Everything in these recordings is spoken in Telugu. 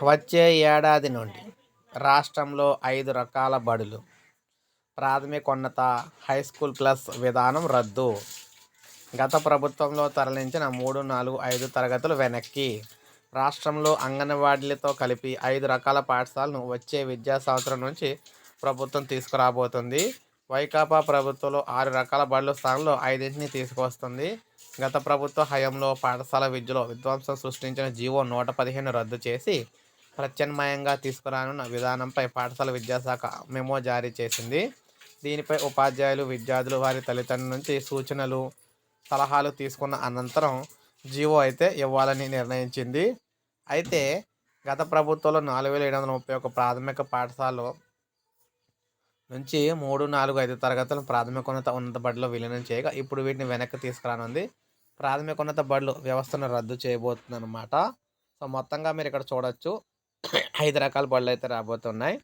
వచ్చే ఏడాది నుండి రాష్ట్రంలో ఐదు రకాల బడులు. ప్రాథమికోన్నత హై స్కూల్ ప్లస్ విధానం రద్దు. గత ప్రభుత్వంలో తరలించిన మూడు నాలుగు ఐదు తరగతులు వెనక్కి. రాష్ట్రంలో అంగన్వాడీలతో కలిపి ఐదు రకాల పాఠశాలను వచ్చే విద్యా సంవత్సరం నుంచి ప్రభుత్వం తీసుకురాబోతుంది. వైకాపా ప్రభుత్వంలో ఆరు రకాల బడుల స్థానంలో ఐదింటిని తీసుకొస్తుంది గత ప్రభుత్వ హయంలో పాఠశాల విద్యలో విధ్వంసం సృష్టించిన జీవో నూట పదిహేను రద్దు చేసి ప్రత్యామ్నాయంగా తీసుకురానున్న విధానంపై పాఠశాల విద్యాశాఖ మెమో జారీ చేసింది. దీనిపై ఉపాధ్యాయులు విద్యార్థులు వారి తల్లిదండ్రుల నుంచి సూచనలు సలహాలు తీసుకున్న అనంతరం జీవో అయితే ఇవ్వాలని నిర్ణయించింది. అయితే గత ప్రభుత్వంలో నాలుగు వేల ఏడు వందల ముప్పై ఒక ప్రాథమిక పాఠశాలలో నుంచి మూడు నాలుగు ఐదు తరగతులను ప్రాథమికోన్నత ఉన్నత బడిలో విలీనం చేయగా ఇప్పుడు వీటిని వెనక్కి తీసుకురానుంది. ప్రాథమికోన్నత బడులు వ్యవస్థను రద్దు చేయబోతుందన్నమాట. సో మొత్తంగా మీరు ఇక్కడ చూడొచ్చు. ఐదు రకాల బళ్ళు అయితే రాబోతున్నాయి.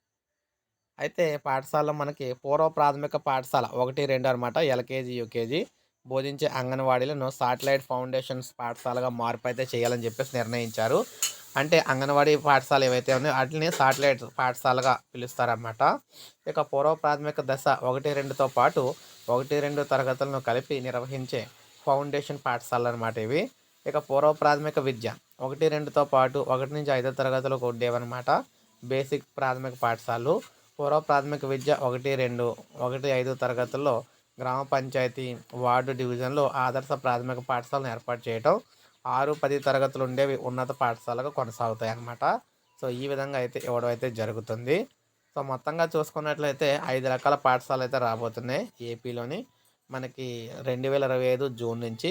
అయితే పాఠశాలలో మనకి పూర్వ ప్రాథమిక పాఠశాల ఒకటి రెండు అనమాట ఎల్కేజీ యూకేజీ బోధించే అంగన్వాడీలను సాటిలైట్ ఫౌండేషన్స్ పాఠశాలగా మార్పు అయితే చేయాలని చెప్పేసి నిర్ణయించారు. అంటే అంగన్వాడీ పాఠశాల ఏవైతే ఉన్నాయో వాటిని సాటిలైట్ పాఠశాలగా పిలుస్తారన్నమాట. ఇక పూర్వ ప్రాథమిక దశ ఒకటి రెండుతో పాటు ఒకటి రెండు తరగతులను కలిపి నిర్వహించే ఫౌండేషన్ పాఠశాలలు అనమాట ఇవి. ఇక పూర్వ ప్రాథమిక విద్య ఒకటి రెండుతో పాటు ఒకటి నుంచి ఐదో తరగతులకు ఉండేవన్నమాట బేసిక్ ప్రాథమిక పాఠశాలలు. పూర్వ ప్రాథమిక విద్య ఒకటి రెండు ఒకటి ఐదు తరగతుల్లో గ్రామ పంచాయతీ వార్డు డివిజన్లో ఆదర్శ ప్రాథమిక పాఠశాలను ఏర్పాటు చేయటం ఆరు పది తరగతులు ఉండేవి ఉన్నత పాఠశాలకు కొనసాగుతాయి అన్నమాట సో ఈ విధంగా అయితే ఇవ్వడం అయితే జరుగుతుంది. సో మొత్తంగా చూసుకున్నట్లయితే ఐదు రకాల పాఠశాలలు అయితే రాబోతున్నాయి. ఏపీలోని మనకి రెండు వేల ఇరవై ఐదు జూన్ నుంచి